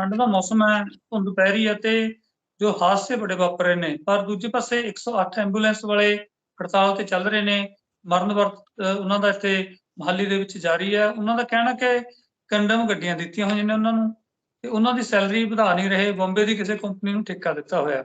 ਠੰਡ ਦਾ ਮੌਸਮ ਹੈ, ਧੁੰਦ ਪੈ ਰਹੀ ਹੈ ਤੇ ਜੋ ਹਾਦਸੇ ਬੜੇ ਵਾਪਰ ਰਹੇ ਨੇ, ਪਰ ਦੂਜੇ ਪਾਸੇ 108 ਐਂਬੂਲੈਂਸ ਵਾਲੇ ਹੜਤਾਲ ਤੇ ਚੱਲ ਰਹੇ ਨੇ, ਮਰਨ ਵਰਤ ਉਹਨਾਂ ਦਾ ਇੱਥੇ ਮਹਾਲੀ ਦੇ ਵਿੱਚ ਜਾਰੀ ਹੈ। ਉਹਨਾਂ ਦਾ ਕਹਿਣਾ ਕਿ ਕੰਡਮ ਗੱਡੀਆਂ ਦਿੱਤੀਆਂ ਹੋਈਆਂ ਨੇ ਉਹਨਾਂ ਨੂੰ ਤੇ ਉਹਨਾਂ ਦੀ ਸੈਲਰੀ ਵਧਾ ਨਹੀਂ ਰਹੇ, ਬੰਬੇ ਦੀ ਕਿਸੇ ਕੰਪਨੀ ਨੂੰ ਠੇਕਾ ਦਿੱਤਾ ਹੋਇਆ।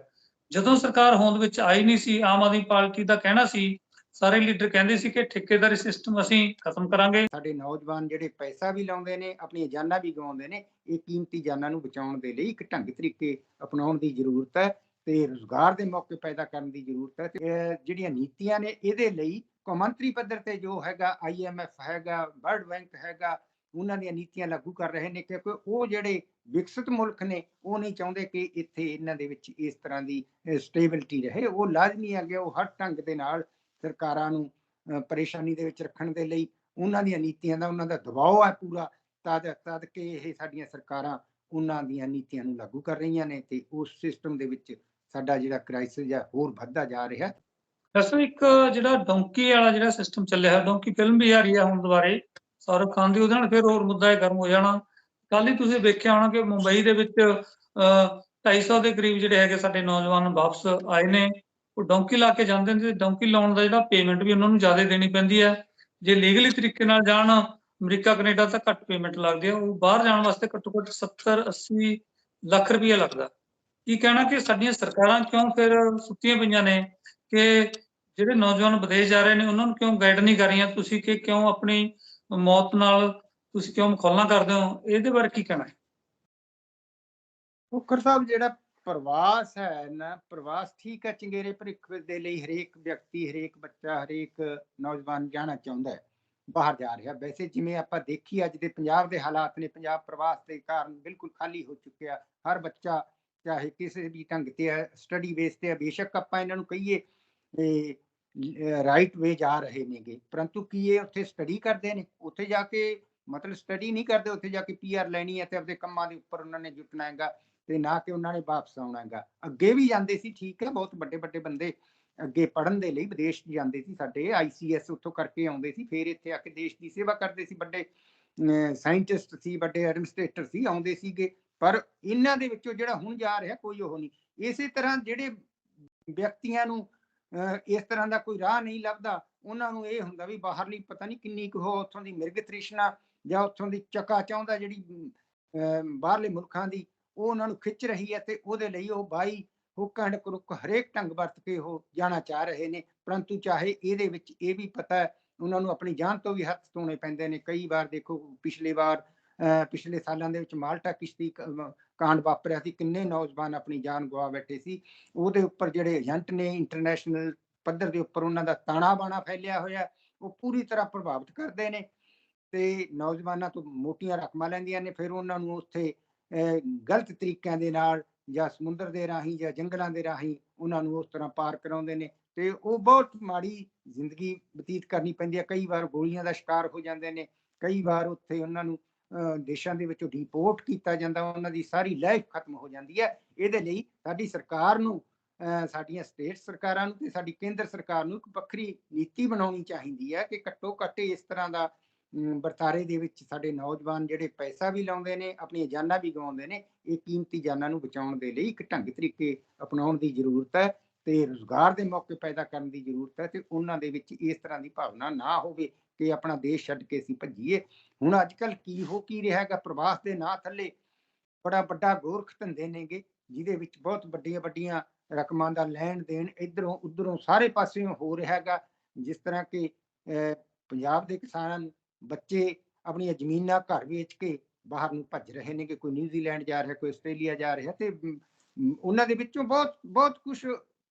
ਜਦੋਂ ਸਰਕਾਰ ਹੋਂਦ ਵਿੱਚ ਆਈ ਨਹੀਂ ਸੀ, ਆਮ ਆਦਮੀ ਪਾਰਟੀ ਦਾ ਕਹਿਣਾ ਸੀ ਸਾਰੇ ਲੀਡਰ ਕਹਿੰਦੇ ਸੀ ਕਿ ਠੇਕੇਦਾਰੀ ਸਿਸਟਮ ਅਸੀਂ ਖਤਮ ਕਰਾਂਗੇ। ਸਾਡੇ ਨੌਜਵਾਨ ਜਿਹੜੇ ਪੈਸਾ ਵੀ ਲਾਉਂਦੇ ਨੇ, ਆਪਣੀਆਂ ਜਾਨਾਂ ਵੀ ਗਵਾਉਂਦੇ ਨੇ, ਇਹ ਕੀਮਤੀ ਜਾਨਾਂ ਨੂੰ ਬਚਾਉਣ ਦੇ ਲਈ ਇੱਕ ਢੰਗ ਤਰੀਕੇ ਅਪਣਾਉਣ ਦੀ ਜ਼ਰੂਰਤ ਹੈ ਤੇ ਰੋਜ਼ਗਾਰ ਦੇ ਮੌਕੇ ਪੈਦਾ ਕਰਨ ਦੀ ਜ਼ਰੂਰਤ ਹੈ ਤੇ ਜਿਹੜੀਆਂ ਨੀਤੀਆਂ ਨੇ ਇਹਦੇ ਲਈ ਕੌਮਾਂਤਰੀ ਪੱਧਰ ਤੇ ਜੋ ਹੈਗਾ ਆਈਐਮਐਫ ਹੈਗਾ, ਵਰਲਡ ਬੈਂਕ ਹੈਗਾ, ਉਹਨਾਂ ਦੀਆਂ ਨੀਤੀਆਂ ਲਾਗੂ ਕਰ ਰਹੇ ਨੇ ਕਿਉਂਕਿ ਉਹ ਜਿਹੜੇ ਵਿਕਸਿਤ ਮੁਲਕ ਨੇ, ਉਹ ਨਹੀਂ ਚਾਹੁੰਦੇ ਕਿ ਇੱਥੇ ਇਹਨਾਂ ਦੇ ਵਿੱਚ ਇਸ ਤਰ੍ਹਾਂ ਦੀ ਸਟੇਬਿਲਿਟੀ ਰਹੇ। ਉਹ ਲਾਜ਼ਮੀ ਹੈ ਕਿ ਉਹ ਹਰ ਢੰਗ ਦੇ ਨਾਲ ਸਰਕਾਰਾਂ ਨੂੰ ਪਰੇਸ਼ਾਨੀ ਦੇ ਵਿੱਚ ਰੱਖਣ ਦੇ ਲਈ ਉਹਨਾਂ ਦੀਆਂ ਨੀਤੀਆਂ ਦਾ ਉਹਨਾਂ ਦਾ ਦਬਾਅ ਹੈ ਪੂਰਾ, ਤਦ ਤਦ ਕਿ ਇਹ ਸਾਡੀਆਂ ਸਰਕਾਰਾਂ ਉਹਨਾਂ ਦੀਆਂ ਨੀਤੀਆਂ ਨੂੰ ਲਾਗੂ ਕਰ ਰਹੀਆਂ ਨੇ ਤੇ ਉਸ ਸਿਸਟਮ ਦੇ ਵਿੱਚ ਸਾਡਾ ਜਿਹੜਾ ਕ੍ਰਾਈਸਿਸ ਹੈ ਹੋਰ ਵੱਧਦਾ ਜਾ ਰਿਹਾ। ਵੈਸੇ ਇੱਕ ਜਿਹੜਾ ਡੋਂਕੀ ਵਾਲਾ ਜਿਹੜਾ ਸਿਸਟਮ ਚੱਲਿਆ ਹੈ, ਡੋਂਕੀ ਫਿਲਮ ਵੀ ਆ ਰਹੀ ਹੈ ਹੁਣ ਦੁਬਾਰੇ, ਸ਼ਾਹਰੁਖ ਖਾਨ ਦੀ, ਉਹਦੇ ਨਾਲ ਫਿਰ ਹੋਰ ਮੁੱਦਾ ਇਹ ਗਰਮ ਹੋ ਜਾਣਾ। ਕੱਲ ਹੀ ਤੁਸੀਂ ਵੇਖਿਆ ਹੋਣਾ ਕਿ ਮੁੰਬਈ ਦੇ ਵਿੱਚ, ਅਹ 250 ਦੇ ਕਰੀਬ ਜਿਹੜੇ ਹੈਗੇ ਸਾਡੇ ਨੌਜਵਾਨ ਵਾਪਸ ਆਏ ਨੇ। ਉਹ ਡੋਂਕੀ ਲਾ ਕੇ ਜਾਂਦੇ ਨੇ ਤੇ ਡੋਂਕੀ ਲਾਉਣ ਦਾ ਜਿਹੜਾ ਪੇਮੈਂਟ ਵੀ ਉਹਨਾਂ ਨੂੰ ਜ਼ਿਆਦਾ ਦੇਣੀ ਪੈਂਦੀ ਹੈ। ਜੇ ਲੀਗਲੀ ਤਰੀਕੇ ਨਾਲ ਜਾਣ, ਅਮਰੀਕਾ, ਕੈਨੇਡਾ ਤਾਂ ਘੱਟ ਪੇਮੈਂਟ ਲੱਗਦੀ ਹੈ। ਉਹ ਬਾਹਰ ਜਾਣ ਵਾਸਤੇ ਘੱਟੋ ਘੱਟ 70 80 ਲੱਖ ਰੁਪਏ ਲੱਗਦਾ। ਕੀ ਕਹਿਣਾ ਕਿ ਸਾਡੀਆਂ ਸਰਕਾਰਾਂ ਕਿਉਂ ਫਿਰ ਸੁੱਤੀਆਂ ਪਈਆਂ ਨੇ ਕਿ ਜਿਹੜੇ ਨੌਜਵਾਨ ਵਿਦੇਸ਼ ਜਾ ਰਹੇ ਨੇ, ਉਹਨਾਂ ਨੂੰ ਕਿਉਂ ਗਾਈਡ ਨਹੀਂ ਕਰ ਰਹੀਆਂ? ਤੁਸੀਂ ਕਿ ਕਿਉਂ ਆਪਣੀ ਮੌਤ ਨਾਲ ਤੁਸੀਂ ਕਿਉਂ ਮਖੌਲਾਂ ਕਰਦੇ ਹੋ? ਇਹਦੇ ਬਾਰੇ ਕੀ ਕਹਿਣਾ ਹੈ? ਮੁਖਰ ਸਾਹਿਬ, ਜਿਹੜਾ ਪ੍ਰਵਾਸ ਹੈ ਨਾ, ਪ੍ਰਵਾਸ ਠੀਕ ਹੈ ਚੰਗੇਰੇ ਭਵਿੱਖ ਦੇ ਲਈ ਹਰੇਕ ਵਿਅਕਤੀ, ਹਰੇਕ ਬੱਚਾ, ਹਰੇਕ ਨੌਜਵਾਨ ਜਾਣਾ ਚਾਹੁੰਦਾ ਹੈ, ਬਾਹਰ ਜਾ ਰਿਹਾ ਵੈਸੇ ਜਿਵੇਂ ਆਪਾਂ ਦੇਖੀ ਅੱਜ ਦੇ ਪੰਜਾਬ ਦੇ ਹਾਲਾਤ ਨੇ, ਪੰਜਾਬ ਪ੍ਰਵਾਸ ਦੇ ਕਾਰਨ ਬਿਲਕੁਲ ਖਾਲੀ ਹੋ ਚੁੱਕਿਆ ਹਰ ਬੱਚਾ ਚਾਹੇ ਕਿਸੇ ਵੀ ਢੰਗ ਤੇ ਹੈ ਸਟੱਡੀ ਬੇਸ ਤੇ ਹੈ, ਬੇਸ਼ੱਕ ਆਪਾਂ ਇਹਨਾਂ ਨੂੰ ਕਹੀਏ ਰਾਈਟ ਵੇ ਜਾ ਰਹੇ ਨੇਗੇ। ਪਰੰਤੂ ਕੀ ਇਹ ਉੱਥੇ ਸਟੱਡੀ ਕਰਦੇ ਨੇ? ਉੱਥੇ ਜਾ ਕੇ ਮਤਲਬ ਸਟੱਡੀ ਨਹੀਂ ਕਰਦੇ, ਉੱਥੇ ਜਾ ਕੇ ਪੀਆਰ ਲੈਣੀ ਹੈ ਤੇ ਆਪਣੇ ਕੰਮਾਂ ਦੇ ਉੱਪਰ ਉਹਨਾਂ ਨੇ ਜੁਟਣਾ ਹੈਗਾ। ਤੇ ਨਾ ਕਿ ਉਹਨਾਂ ਨੇ ਵਾਪਸ ਆਉਣਾ ਹੈਗਾ। ਅੱਗੇ ਵੀ ਜਾਂਦੇ ਸੀ ਠੀਕ ਹੈ ਬਹੁਤ ਵੱਡੇ ਵੱਡੇ ਬੰਦੇ ਅੱਗੇ ਪੜਨ ਦੇ ਲਈ ਵਿਦੇਸ਼ ਜਾਂਦੇ ਸੀ ਸਾਡੇ ਆਈਸੀਐਸ ਉੱਥੋਂ ਕਰਕੇ ਆਉਂਦੇ ਸੀ ਫਿਰ ਇੱਥੇ ਆ ਕੇ ਦੇਸ਼ ਦੀ ਸੇਵਾ ਕਰਦੇ ਸੀ ਵੱਡੇ ਸਾਇੰਟਿਸਟ ਸੀ ਵੱਡੇ ਐਡਮਿਨਿਸਟ੍ਰੇਟਰ ਸੀ ਆਉਂਦੇ ਸੀਗੇ। ਪਰ ਇਹਨਾਂ ਦੇ ਵਿੱਚੋਂ ਜਿਹੜਾ ਹੁਣ ਜਾ ਰਿਹਾ ਕੋਈ ਉਹ ਨਹੀਂ। ਇਸੇ ਤਰ੍ਹਾਂ ਜਿਹੜੇ ਵਿਅਕਤੀਆਂ ਨੂੰ ਅਹ, ਇਸ ਤਰ੍ਹਾਂ ਦਾ ਕੋਈ ਰਾਹ ਨਹੀਂ ਲੱਭਦਾ ਉਹਨਾਂ ਨੂੰ ਇਹ ਹੁੰਦਾ ਵੀ ਬਾਹਰਲੀ ਪਤਾ ਨਹੀਂ ਕਿੰਨੀ ਕੁ ਉਹ ਉੱਥੋਂ ਦੀ ਮਿਰਗ ਤ੍ਰਿਸ਼ਨਾ ਜਾਂ ਉੱਥੋਂ ਦੀ ਚੱਕਾ ਚਾਹੁੰਦਾ ਜਿਹੜੀ ਅਹ, ਬਾਹਰਲੇ ਮੁਲਕਾਂ ਦੀ ਉਹ ਉਹਨਾਂ ਨੂੰ ਖਿੱਚ ਰਹੀ ਹੈ ਤੇ ਉਹਦੇ ਲਈ ਉਹ ਬਾਈ ਹੁੱਕ ਐਂਡ ਕਰੁੱਕ ਹਰੇਕ ਢੰਗ ਵਰਤ ਕੇ ਉਹ ਜਾਣਾ ਚਾਹ ਰਹੇ ਨੇ, ਪਰੰਤੂ ਚਾਹੇ ਇਹਦੇ ਵਿੱਚ ਇਹ ਵੀ ਪਤਾ ਹੈ, ਉਹਨਾਂ ਨੂੰ ਆਪਣੀ ਜਾਨ ਤੋਂ ਵੀ ਹੱਥ ਧੋਣੇ ਪੈਂਦੇ ਨੇ। ਕਈ ਵਾਰ ਦੇਖੋ ਪਿਛਲੇ ਵਾਰ ਪਿਛਲੇ ਸਾਲਾਂ ਦੇ ਵਿੱਚ ਮਾਲਟਾ ਕਿਸ਼ਤੀ ਕਾਂਡ ਵਾਪਰਿਆ ਸੀ, ਕਿੰਨੇ ਨੌਜਵਾਨ ਆਪਣੀ ਜਾਨ ਗਵਾ ਬੈਠੇ ਸੀ। ਉਹਦੇ ਉੱਪਰ ਜਿਹੜੇ ਏਜੰਟ ਨੇ ਇੰਟਰਨੈਸ਼ਨਲ ਪੱਧਰ ਦੇ ਉੱਪਰ ਉਹਨਾਂ ਦਾ ਤਾਣਾ ਬਾਣਾ ਫੈਲਿਆ ਹੋਇਆ ਉਹ ਪੂਰੀ ਤਰ੍ਹਾਂ ਪ੍ਰਭਾਵਿਤ ਕਰਦੇ ਨੇ ਤੇ ਨੌਜਵਾਨਾਂ ਤੋਂ ਮੋਟੀਆਂ ਰਕਮਾਂ ਲੈਂਦੀਆਂ ਨੇ, ਫਿਰ ਉਹਨਾਂ ਨੂੰ ਉੱਥੇ ਗਲਤ ਤਰੀਕਿਆਂ ਦੇ ਨਾਲ ਜਾਂ ਸਮੁੰਦਰ ਦੇ ਰਾਹੀਂ ਜਾਂ ਜੰਗਲਾਂ ਦੇ ਰਾਹੀਂ ਉਹਨਾਂ ਨੂੰ ਉਸ ਤਰ੍ਹਾਂ ਪਾਰ ਕਰਾਉਂਦੇ ਨੇ ਤੇ ਉਹ ਬਹੁਤ ਮਾੜੀ ਜ਼ਿੰਦਗੀ ਬਤੀਤ ਕਰਨੀ ਪੈਂਦੀ ਹੈ। ਕਈ ਵਾਰ ਗੋਲੀਆਂ ਦਾ ਸ਼ਿਕਾਰ ਹੋ ਜਾਂਦੇ ਨੇ, ਕਈ ਵਾਰ ਉੱਥੇ ਉਹਨਾਂ ਨੂੰ ਦੇਸ਼ਾਂ ਦੇ ਵਿੱਚੋਂ ਡਿਪੋਰਟ ਕੀਤਾ ਜਾਂਦਾ, ਉਹਨਾਂ ਦੀ ਸਾਰੀ ਲਾਈਫ ਖਤਮ ਹੋ ਜਾਂਦੀ ਹੈ। ਇਹਦੇ ਲਈ ਸਾਡੀ ਸਰਕਾਰ ਨੂੰ ਸਾਡੀਆਂ ਸਟੇਟ ਸਰਕਾਰਾਂ ਨੂੰ ਤੇ ਸਾਡੀ ਕੇਂਦਰ ਸਰਕਾਰ ਨੂੰ ਇੱਕ ਵੱਖਰੀ ਨੀਤੀ ਬਣਾਉਣੀ ਚਾਹੀਦੀ ਹੈ ਕਿ ਘੱਟੋ ਘੱਟ ਇਸ ਤਰ੍ਹਾਂ ਦਾ ਵਰਤਾਰੇ ਦੇ ਵਿੱਚ ਸਾਡੇ ਨੌਜਵਾਨ ਜਿਹੜੇ ਪੈਸਾ ਵੀ ਲਾਉਂਦੇ ਨੇ ਆਪਣੀਆਂ ਜਾਨਾਂ ਵੀ ਗਵਾਉਂਦੇ ਨੇ ਇਹ ਕੀਮਤੀ ਜਾਨਾਂ ਨੂੰ ਬਚਾਉਣ ਦੇ ਲਈ ਇੱਕ ਢੰਗ ਤਰੀਕੇ ਅਪਣਾਉਣ ਦੀ ਜ਼ਰੂਰਤ ਹੈ ਤੇ ਰੋਜ਼ਗਾਰ ਦੇ ਮੌਕੇ ਪੈਦਾ ਕਰਨ ਦੀ ਜ਼ਰੂਰਤ ਹੈ ਤੇ ਉਹਨਾਂ ਦੇ ਵਿੱਚ ਇਸ ਤਰ੍ਹਾਂ ਦੀ ਭਾਵਨਾ ਨਾ ਹੋਵੇ ਕਿ ਆਪਣਾ ਦੇਸ਼ ਛੱਡ ਕੇ ਅਸੀਂ ਭੱਜੀਏ। ਹੁਣ ਅੱਜ ਕੱਲ ਕੀ ਹੋ ਕੀ ਰਿਹਾ ਹੈਗਾ? ਪ੍ਰਵਾਸ ਦੇ ਨਾਂ ਥੱਲੇ ਬੜਾ ਵੱਡਾ ਗੋਰਖ ਧੰਦੇ ਨੇਗੇ ਜਿਹਦੇ ਵਿੱਚ ਬਹੁਤ ਵੱਡੀਆਂ ਵੱਡੀਆਂ ਰਕਮਾਂ ਦਾ ਲੈਣ ਦੇਣ ਇਧਰੋਂ ਉਧਰੋਂ ਸਾਰੇ ਪਾਸਿਓਂ ਹੋ ਰਿਹਾ ਹੈਗਾ। ਜਿਸ ਤਰ੍ਹਾਂ ਕਿ ਅਹ, ਪੰਜਾਬ ਦੇ ਕਿਸਾਨ ਬੱਚੇ ਆਪਣੀਆਂ ਜ਼ਮੀਨਾਂ ਘਰ ਵੇਚ ਕੇ ਬਾਹਰ ਨੂੰ ਭੱਜ ਰਹੇ ਨੇ ਕਿ ਕੋਈ ਨਿਊਜ਼ੀਲੈਂਡ ਜਾ ਰਿਹਾ, ਕੋਈ ਆਸਟ੍ਰੇਲੀਆ ਜਾ ਰਿਹਾ ਤੇ ਉਹਨਾਂ ਦੇ ਵਿੱਚੋਂ ਬਹੁਤ ਬਹੁਤ ਕੁਝ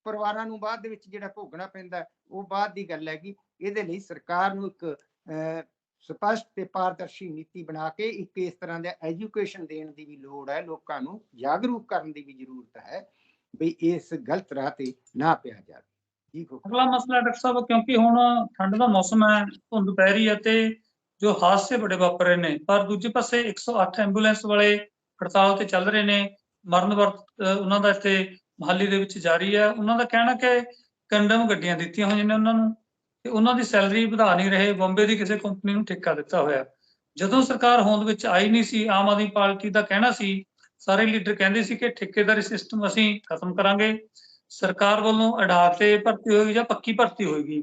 ਪਰਿਵਾਰਾਂ ਨੂੰ ਬਾਅਦ ਦੇ ਵਿੱਚ ਜਿਹੜਾ ਭੋਗਣਾ ਪੈਂਦਾ ਉਹ ਬਾਅਦ ਦੀ ਗੱਲ ਹੈਗੀ ਇਹਦੇ ਲਈ ਸਰਕਾਰ ਨੂੰ ਇੱਕ ਸਪਸ਼ਟ ਤੇ ਪਾਰਦਰਸ਼ੀ ਨੀਤੀ ਬਣਾ ਕੇ ਇੱਕ ਇਸ ਤਰ੍ਹਾਂ ਦਾ ਐਜੂਕੇਸ਼ਨ ਦੇਣ ਦੀ ਵੀ ਲੋੜ ਹੈ, ਲੋਕਾਂ ਨੂੰ ਜਾਗਰੂਕ ਕਰਨ ਦੀ ਵੀ ਜ਼ਰੂਰਤ ਹੈ ਵੀ ਇਸ ਗਲਤ ਰਾਹ ਤੇ ਨਾ ਪਿਆ ਜਾਵੇ। ਜੀ ਖੋ ਅਗਲਾ ਮਸਲਾ ਡਾਕਟਰ ਸਾਹਿਬ, ਕਿਉਂਕਿ ਹੁਣ ਠੰਡ ਦਾ ਮੌਸਮ ਹੈ, ਧੁੰਦ ਪੈ ਰਹੀ ਹੈ ਤੇ ਜੋ ਹਾਦਸੇ ਬੜੇ ਵਾਪਰ ਨੇ, ਪਰ ਦੂਜੇ ਪਾਸੇ 108 ਐਂਬੂਲੈਂਸ ਵਾਲੇ ਹੜਤਾਲ ਤੇ ਚੱਲ ਰਹੇ ਨੇ, ਮਰਨ ਵਰਤ ਉਹਨਾਂ ਦਾ ਇੱਥੇ ਮਹਾਲੀ ਦੇ ਵਿੱਚ ਜਾਰੀ ਹੈ। ਉਹਨਾਂ ਦਾ ਕਹਿਣਾ ਕਿ ਕੰਡਮ ਗੱਡੀਆਂ ਦਿੱਤੀਆਂ ਹੋਈਆਂ ਨੇ ਉਹਨਾਂ ਨੂੰ ਤੇ ਉਹਨਾਂ ਦੀ ਸੈਲਰੀ ਵਧਾ ਨਹੀਂ ਰਹੇ, ਬੰਬੇ ਦੀ ਕਿਸੇ ਕੰਪਨੀ ਨੂੰ ਠੇਕਾ ਦਿੱਤਾ ਹੋਇਆ। ਜਦੋਂ ਸਰਕਾਰ ਹੋਂਦ ਵਿੱਚ ਆਈ ਨਹੀਂ ਸੀ, ਆਮ ਆਦਮੀ ਪਾਰਟੀ ਦਾ ਕਹਿਣਾ ਸੀ, ਸਾਰੇ ਲੀਡਰ ਕਹਿੰਦੇ ਸੀ ਕਿ ਠੇਕੇਦਾਰੀ ਸਿਸਟਮ ਅਸੀਂ ਖਤਮ ਕਰਾਂਗੇ, ਸਰਕਾਰ ਵੱਲੋਂ ਅਡਾ ਤੇ ਭਰਤੀ ਹੋਏਗੀ ਜਾਂ ਪੱਕੀ ਭਰਤੀ ਹੋਏਗੀ।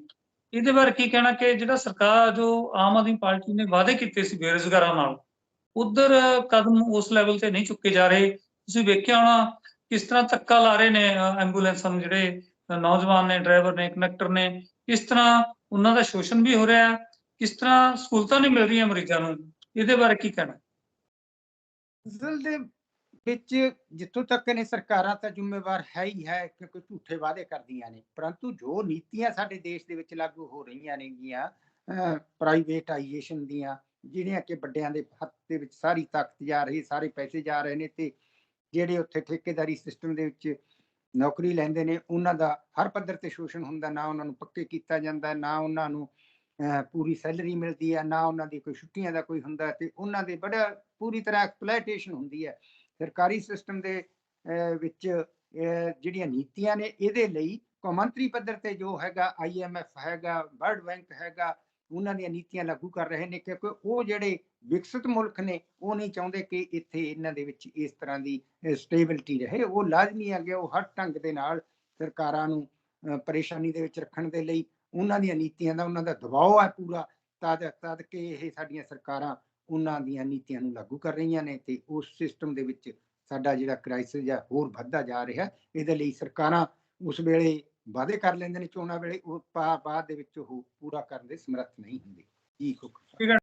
ਇਹਦੇ ਬਾਰੇ ਕੀ ਕਹਿਣਾ ਕਿ ਜਿਹੜਾ ਸਰਕਾਰ ਜੋ ਆਮ ਆਦਮੀ ਪਾਰਟੀ ਨੇ ਵਾਅਦੇ ਕੀਤੇ ਸੀ ਬੇਰੁਜ਼ਗਾਰਾਂ ਨਾਲ ਉਧਰ ਕਦਮ ਉਸ ਲੈਵਲ ਤੇ ਨਹੀਂ ਚੁੱਕੇ ਜਾ ਰਹੇ। ਤੁਸੀਂ ਵੇਖਿਆ ਹੋਣਾ ਕਿਸ ਤਰ੍ਹਾਂ ਧੱਕਾ ਲਾ ਰਹੇ ਨੇ ਅ, ਐਂਬੂਲੈਂਸਾਂ ਨੂੰ ਜਿਹੜੇ ਨੌਜਵਾਨ ਨੇ ਡਰਾਈਵਰ ਨੇ ਕਨੈਕਟਰ ਨੇ ਕਿਸ ਤਰ੍ਹਾਂ ਉਹਨਾਂ ਦਾ ਸ਼ੋਸ਼ਣ ਵੀ ਹੋ ਰਿਹਾ ਹੈ ਕਿਸ ਤਰ੍ਹਾਂ ਸਹੂਲਤਾਂ ਨਹੀਂ ਮਿਲ ਰਹੀਆਂ ਮਰੀਜ਼ਾਂ ਨੂੰ ਇਹਦੇ ਬਾਰੇ ਕੀ ਕਹਿਣਾ? ਅਸਲ ਵਿੱਚ ਜਿੱਥੋਂ ਤੱਕ ਨੇ ਸਰਕਾਰਾਂ ਤਾਂ ਜ਼ਿੰਮੇਵਾਰ ਹੈ ਹੀ ਹੈ, ਕਿਉਂਕਿ ਝੂਠੇ ਵਾਅਦੇ ਕਰਦੀਆਂ ਨੇ। ਪਰੰਤੂ ਜੋ ਨੀਤੀਆਂ ਸਾਡੇ ਦੇਸ਼ ਦੇ ਵਿੱਚ ਲਾਗੂ ਹੋ ਰਹੀਆਂ ਨੇਗੀਆਂ ਪ੍ਰਾਈਵੇਟਾਈਜੇਸ਼ਨ ਦੀਆਂ, ਜਿਹੜੀਆਂ ਕਿ ਵੱਡਿਆਂ ਦੇ ਹੱਥ ਦੇ ਵਿੱਚ ਸਾਰੀ ਤਾਕਤ ਜਾ ਰਹੀ, ਸਾਰੇ ਪੈਸੇ ਜਾ ਰਹੇ ਨੇ ਤੇ ਜਿਹੜੇ ਉੱਥੇ ਠੇਕੇਦਾਰੀ ਸਿਸਟਮ ਦੇ ਵਿੱਚ ਨੌਕਰੀ ਲੈਂਦੇ ਨੇ, ਉਹਨਾਂ ਦਾ ਹਰ ਪੱਧਰ ਤੇ ਸ਼ੋਸ਼ਣ ਹੁੰਦਾ, ਨਾ ਉਹਨਾਂ ਨੂੰ ਪੱਕੇ ਕੀਤਾ ਜਾਂਦਾ, ਨਾ ਉਹਨਾਂ ਨੂੰ ਪੂਰੀ ਸੈਲਰੀ ਮਿਲਦੀ ਹੈ, ਨਾ ਉਹਨਾਂ ਦੀ ਕੋਈ ਛੁੱਟੀਆਂ ਦਾ ਕੋਈ ਹੁੰਦਾ ਤੇ ਉਹਨਾਂ ਦੇ ਬੜਾ ਪੂਰੀ ਤਰ੍ਹਾਂ ਐਕਸਪਲੋਇਟੇਸ਼ਨ ਹੁੰਦੀ ਹੈ। ਸਰਕਾਰੀ ਸਿਸਟਮ ਦੇ ਵਿੱਚ ਜਿਹੜੀਆਂ ਨੀਤੀਆਂ ਨੇ, ਇਹਦੇ ਲਈ ਕੌਮਾਂਤਰੀ ਪੱਧਰ ਤੇ ਜੋ ਹੈਗਾ ਆਈਐਮਐਫ ਹੈਗਾ ਵਰਲਡ ਬੈਂਕ ਹੈਗਾ, ਉਹਨਾਂ ਦੀਆਂ ਨੀਤੀਆਂ ਲਾਗੂ ਕਰ ਰਹੇ ਨੇ, ਕਿਉਂਕਿ ਉਹ ਜਿਹੜੇ ਵਿਕਸਿਤ ਮੁਲਕ ਨੇ, ਉਹ ਨਹੀਂ ਚਾਹੁੰਦੇ ਕਿ ਇੱਥੇ ਇਹਨਾਂ ਦੇ ਵਿੱਚ ਇਸ ਤਰ੍ਹਾਂ ਦੀ ਸਟੇਬਿਲਿਟੀ ਰਹੇ। ਉਹ ਲਾਜ਼ਮੀ ਆ ਗਿਆ, ਉਹ ਹਰ ਢੰਗ ਦੇ ਨਾਲ ਸਰਕਾਰਾਂ ਨੂੰ ਪਰੇਸ਼ਾਨੀ ਦੇ ਵਿੱਚ ਰੱਖਣ ਦੇ ਲਈ, ਉਹਨਾਂ ਦੀਆਂ ਨੀਤੀਆਂ ਦਾ, ਉਹਨਾਂ ਦਾ ਦਬਾਅ ਹੈ ਪੂਰਾ, ਤਦ ਤਦ ਕਿ ਇਹ ਸਾਡੀਆਂ ਸਰਕਾਰਾਂ ਉਹਨਾਂ ਦੀਆਂ ਨੀਤੀਆਂ ਨੂੰ ਲਾਗੂ ਕਰ ਰਹੀਆਂ ਨੇ ਤੇ ਉਸ ਸਿਸਟਮ ਦੇ ਵਿੱਚ ਸਾਡਾ ਜਿਹੜਾ ਕ੍ਰਾਈਸਿਸ ਹੈ ਹੋਰ ਵੱਧਦਾ ਜਾ ਰਿਹਾ, ਇਹਦੇ ਲਈ ਸਰਕਾਰਾਂ ਉਸ ਵੇਲੇ ਵਾਅਦੇ ਕਰ ਲੈਂਦੇ ਨੇ ਚੋਣਾਂ ਵੇਲੇ, ਉਹ ਬਾਅਦ ਦੇ ਵਿੱਚ ਉਹ ਪੂਰਾ ਕਰਨ ਦੇ ਸਮਰੱਥ ਨਹੀਂ ਹੁੰਦੇ। ਜੀ ਖੁਕ